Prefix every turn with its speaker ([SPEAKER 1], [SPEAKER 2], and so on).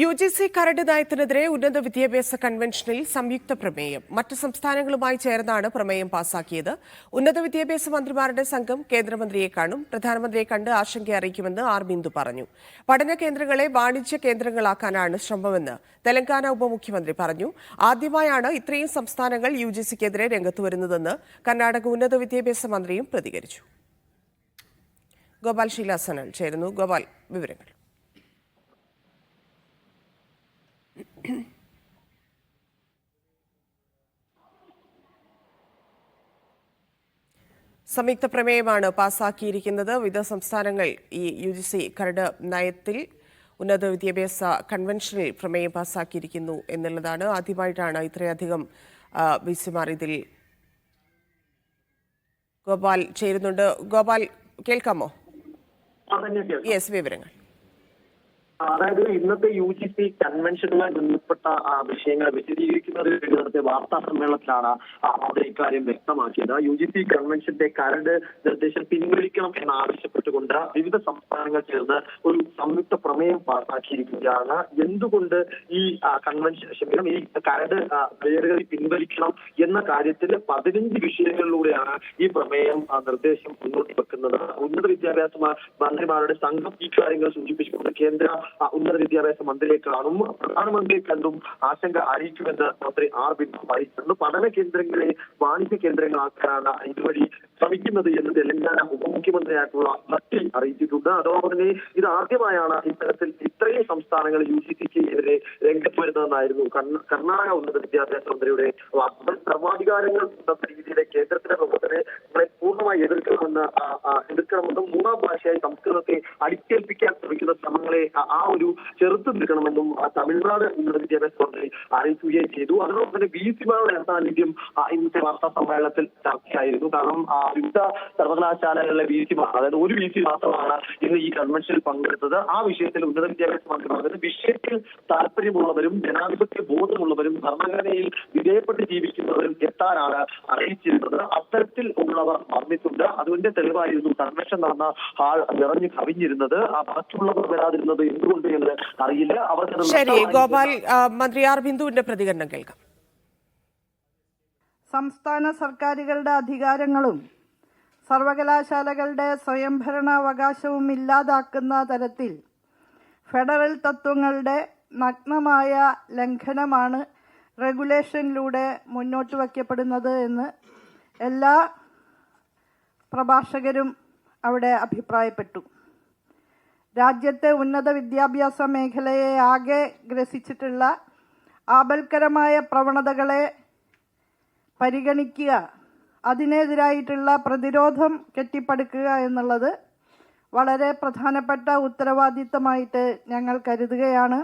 [SPEAKER 1] U G C കരട് നയത്തിനെതിരെ ഉന്നത വിദ്യാഭ്യാസ കൺവെൻഷനിൽ സംയുക്ത പ്രമേയം. മറ്റ് സംസ്ഥാനങ്ങളുമായി ചേർന്നാണ് പ്രമേയം പാസാക്കിയത്. ഉന്നത വിദ്യാഭ്യാസ മന്ത്രിമാരുടെ സംഘം കേന്ദ്രമന്ത്രിയെ കാണും. പ്രധാനമന്ത്രിയെ കണ്ട് ആശങ്ക അറിയിക്കുമെന്ന് ആർ ബിന്ദു പറഞ്ഞു. പഠന കേന്ദ്രങ്ങളെ വാണിജ്യ കേന്ദ്രങ്ങളാക്കാനാണ് ശ്രമമെന്ന് തെലങ്കാന ഉപമുഖ്യമന്ത്രി പറഞ്ഞു. ആദ്യമായാണ് ഇത്രയും സംസ്ഥാനങ്ങൾ യു ജി സിക്കെതിരെ രംഗത്ത് വരുന്നതെന്ന് കർണാടക ഉന്നത വിദ്യാഭ്യാസ മന്ത്രിയും പ്രതികരിച്ചു. ഗോപാൽ ശീലാസനൽ ചേരുന്നു. ഗോപാൽ വിവരങ്ങൾ. സംയുക്ത പ്രമേയമാണ് പാസാക്കിയിരിക്കുന്നത്. വിവിധ സംസ്ഥാനങ്ങൾ ഈ യു ജി സി കരട് നയത്തിൽ ഉന്നത വിദ്യാഭ്യാസ കൺവെൻഷനിൽ പ്രമേയം പാസാക്കിയിരിക്കുന്നു എന്നുള്ളതാണ്. ആദ്യമായിട്ടാണ് ഇത്രയധികം വി സിമാർ ഇതിൽ ഗോപാൽ ചേരുന്നുണ്ട്. ഗോപാൽ കേൾക്കാമോ. യെസ് വിവരങ്ങൾ.
[SPEAKER 2] അതായത് ഇന്നത്തെ യു ജി സി കൺവെൻഷനുമായി ബന്ധപ്പെട്ട വിഷയങ്ങൾ വിശദീകരിക്കുന്നതിന് നടത്തിയ വാർത്താ സമ്മേളനത്തിലാണ് ആ, അവർ ഇക്കാര്യം വ്യക്തമാക്കിയത്. യു ജി സി കൺവെൻഷന്റെ കരട് നിർദ്ദേശം പിൻവലിക്കണം എന്നാവശ്യപ്പെട്ടുകൊണ്ട് വിവിധ സംസ്ഥാനങ്ങൾ ചേർന്ന് ഒരു സംയുക്ത പ്രമേയം പാസാക്കിയിരിക്കുകയാണ്. എന്തുകൊണ്ട് ഈ കൺവെൻഷൻ ക്ഷമിക്കണം ഈ കരട് ഭേദഗതി പിൻവലിക്കണം എന്ന കാര്യത്തിൽ പതിനഞ്ച് വിഷയങ്ങളിലൂടെയാണ് ഈ പ്രമേയം നിർദ്ദേശം മുന്നോട്ട് വെക്കുന്നത്. ഉന്നത വിദ്യാഭ്യാസ മന്ത്രിമാരുടെ സംഘം ഈ കാര്യങ്ങൾ സൂചിപ്പിച്ചുകൊണ്ട് കേന്ദ്ര ഉന്നത വിദ്യാഭ്യാസ മന്ത്രിയെ കാണും. പ്രധാനമന്ത്രിയെ കണ്ടും ആശങ്ക അറിയിക്കുമെന്ന് മന്ത്രി ആർ ബിന്ദു അറിയിച്ചിട്ടുണ്ട് പഠന കേന്ദ്രങ്ങളെ വാണിജ്യ കേന്ദ്രങ്ങളാക്കാനാണ് ഇതുവഴി ശ്രമിക്കുന്നത് എന്ന് തെലങ്കാന ഉപമുഖ്യമന്ത്രിയായിട്ടുള്ള ഭട്ടി അറിയിച്ചിട്ടുണ്ട്. അതോടൊപ്പം തന്നെ ഇത് ആദ്യമായാണ് ഇത്തരത്തിൽ ഇത്രയും സംസ്ഥാനങ്ങൾ യു ജി സിക്ക് എതിരെ രംഗത്ത് വരുന്നതെന്നായിരുന്നു കർണാടക ഉന്നത വിദ്യാഭ്യാസ മന്ത്രിയുടെ വാക്കുകൾ. സർവാധികാരങ്ങൾ എന്ന രീതിയിലെ കേന്ദ്രത്തിന്റെ പ്രവർത്തനെ നമ്മളെ പൂർണമായി എതിർക്കണമെന്ന് എതിർക്കണമെന്നും മൂന്നാം ഭാഷയായി സംസ്കൃതത്തെ അടിച്ചേൽപ്പിക്കാൻ ശ്രമിക്കുന്ന ശ്രമങ്ങളെ ആ- ഒരു ചെറുത്ത് നിൽക്കണമെന്നും തമിഴ്നാട് വിദ്യാഭ്യാസ മന്ത്രി അറിയിക്കുകയും ചെയ്തു. അതോടൊപ്പം തന്നെ ബി സിമാരുടെ സാന്നിധ്യം ഇന്നത്തെ വാർത്താ സമ്മേളനത്തിൽ ചർച്ചയായിരുന്നു. കാരണം വിവിധ സർവകലാശാലകളിലെ വി സിമാർ അതായത് ഒരു വി സി മാത്രമാണ് ഇന്ന് ഈ കൺവെൻഷനിൽ പങ്കെടുത്തത്. ആ വിഷയത്തിൽ ഉന്നത വിദ്യാഭ്യാസ മന്ത്രി പറഞ്ഞത് വിഷയത്തിൽ താല്പര്യമുള്ളവരും ജനാധിപത്യ ബോധമുള്ളവരും ഭരണഘടനയിൽ വിധേയപ്പെട്ട് ജീവിക്കുന്നവരും എത്താനാണ് അറിയിച്ചിരുന്നത്. അത്തരത്തിൽ ഉള്ളവർ വന്നിട്ടുണ്ട് അതിന്റെ തെളിവായിരുന്നു കൺവെൻഷൻ നടന്ന ഹാൾ നിറഞ്ഞു കവിഞ്ഞിരുന്നത്. ആ ബാക്കിയുള്ളവർ വരാതിരുന്നത് എന്തുകൊണ്ട് എന്ന് അറിയില്ല. അവർക്ക്
[SPEAKER 1] ശരി ഗോപാൽ മന്ത്രി ആർ ബിന്ദുവിന്റെ പ്രതികരണം കേൾക്കാം.
[SPEAKER 3] സംസ്ഥാന സർക്കാരുകളുടെ അധികാരങ്ങളും സർവകലാശാലകളുടെ സ്വയംഭരണാവകാശവും ഇല്ലാതാക്കുന്ന തരത്തിൽ ഫെഡറൽ തത്വങ്ങളുടെ നഗ്നമായ ലംഘനമാണ് റെഗുലേഷനിലൂടെ മുന്നോട്ട് വയ്ക്കപ്പെടുന്നത് എന്ന് എല്ലാ പ്രഭാഷകരും അവിടെ അഭിപ്രായപ്പെട്ടു. രാജ്യത്തെ ഉന്നത വിദ്യാഭ്യാസ മേഖലയെ ആകെ ഗ്രസിച്ചിട്ടുള്ള ആപൽക്കരമായ പ്രവണതകളെ പരിഗണിക്കുക അതിനെതിരായിട്ടുള്ള പ്രതിരോധം കെട്ടിപ്പടുക്കുക എന്നുള്ളത് വളരെ പ്രധാനപ്പെട്ട ഉത്തരവാദിത്തമായിട്ട് ഞങ്ങൾ കരുതുകയാണ്.